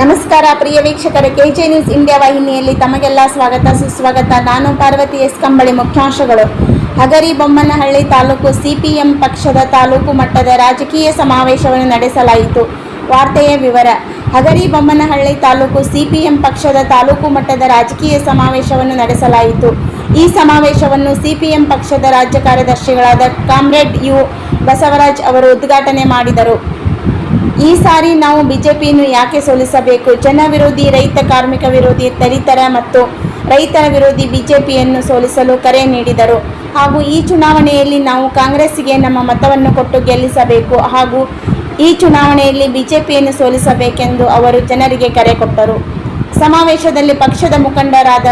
ನಮಸ್ಕಾರ ಪ್ರಿಯ ವೀಕ್ಷಕರೇ, K J news India ವಾಹಿನಿಯಲ್ಲಿ ತಮಗೆಲ್ಲ ಸ್ವಾಗತ, ಸುಸ್ವಾಗತ. ನಾನು ಪಾರ್ವತಿ ಎಸ್ ಕಂಬಳಿ ಮುಖ್ಯಾಂಶಗಳು. ಹಗರಿ ಬೊಮ್ಮನಹಳ್ಳಿ ತಾಲೂಕು ಸಿಪಿಎಂ ಪಕ್ಷದ ತಾಲೂಕು ಮಟ್ಟದ ರಾಜಕೀಯ ಸಮಾವೇಶವನ್ನು ನಡೆಸಲಾಯಿತು. ವಾರ್ತೆಯ ವಿವರ, ಹಗರಿ ಬೊಮ್ಮನಹಳ್ಳಿ ತಾಲೂಕು ಸಿಪಿಎಂ ಪಕ್ಷದ ತಾಲೂಕು ಮಟ್ಟದ ರಾಜಕೀಯ ಸಮಾವೇಶವನ್ನು ನಡೆಸಲಾಯಿತು. ಈ ಸಮಾವೇಶವನ್ನು ಸಿಪಿಎಂ ಪಕ್ಷದ ರಾಜ್ಯ ಕಾರ್ಯದರ್ಶಿಗಳಾದ ಕಾಮ್ರೇಡ್ ಯು ಬಸವರಾಜ್ ಅವರು ಉದ್ಘಾಟನೆ ಮಾಡಿದರು. ಈ ಸಾರಿ ನಾವು ಬಿಜೆಪಿಯನ್ನು ಯಾಕೆ ಸೋಲಿಸಬೇಕು? ಜನ ವಿರೋಧಿ, ರೈತ ಕಾರ್ಮಿಕ ವಿರೋಧಿ, ದಲಿತರ ಮತ್ತು ರೈತರ ವಿರೋಧಿ ಬಿಜೆಪಿಯನ್ನು ಸೋಲಿಸಲು ಕರೆ ನೀಡಿದರು. ಹಾಗೂ ಈ ಚುನಾವಣೆಯಲ್ಲಿ ನಾವು ಕಾಂಗ್ರೆಸ್ಸಿಗೆ ನಮ್ಮ ಮತವನ್ನು ಕೊಟ್ಟು ಗೆಲ್ಲಿಸಬೇಕು ಹಾಗೂ ಈ ಚುನಾವಣೆಯಲ್ಲಿ ಬಿಜೆಪಿಯನ್ನು ಸೋಲಿಸಬೇಕೆಂದು ಅವರು ಜನರಿಗೆ ಕರೆ ಕೊಟ್ಟರು. ಸಮಾವೇಶದಲ್ಲಿ ಪಕ್ಷದ ಮುಖಂಡರಾದ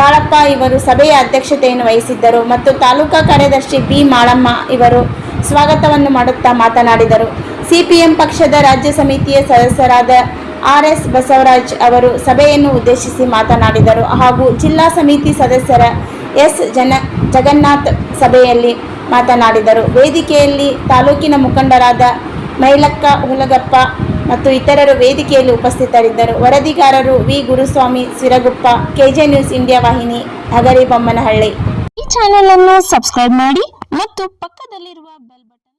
ಗಾಳಪ್ಪ ಇವರು ಸಭೆಯ ಅಧ್ಯಕ್ಷತೆಯನ್ನು ವಹಿಸಿದ್ದರು ಮತ್ತು ತಾಲೂಕಾ ಕಾರ್ಯದರ್ಶಿ ಬಿ ಮಾಳಮ್ಮ ಇವರು ಸ್ವಾಗತವನ್ನು ಮಾಡುತ್ತಾ ಮಾತನಾಡಿದರು. ಸಿಪಿಎಂ ಪಕ್ಷದ ರಾಜ್ಯ ಸಮಿತಿಯ ಸದಸ್ಯರಾದ ಆರ್ ಎಸ್ ಬಸವರಾಜ್ ಅವರು ಸಭೆಯನ್ನು ಉದ್ದೇಶಿಸಿ ಮಾತನಾಡಿದರು. ಹಾಗೂ ಜಿಲ್ಲಾ ಸಮಿತಿ ಸದಸ್ಯರ ಎಸ್ ಜನ ಜಗನ್ನಾಥ್ ಸಭೆಯಲ್ಲಿ ಮಾತನಾಡಿದರು. ವೇದಿಕೆಯಲ್ಲಿ ತಾಲೂಕಿನ ಮುಖಂಡರಾದ ಮೈಲಕ್ಕ ಹುಲಗಪ್ಪ ಮತ್ತು ಇತರರು ವೇದಿಕೆಯಲ್ಲಿ ಉಪಸ್ಥಿತರಿದ್ದರು. ವರದಿಗಾರರು V. Guruswamy, Siruguppa, KJ news India ವಾಹಿನಿ ಹಗರಿ ಬೊಮ್ಮನಹಳ್ಳಿ ಈ ಚಾನೆಲ್ ಅನ್ನು ಸಬ್ಸ್ಕ್ರೈಬ್ ಮಾಡಿ ಮತ್ತು ಪಕ್ಕದಲ್ಲಿರುವ ಬೆಲ್ ಬಟನ್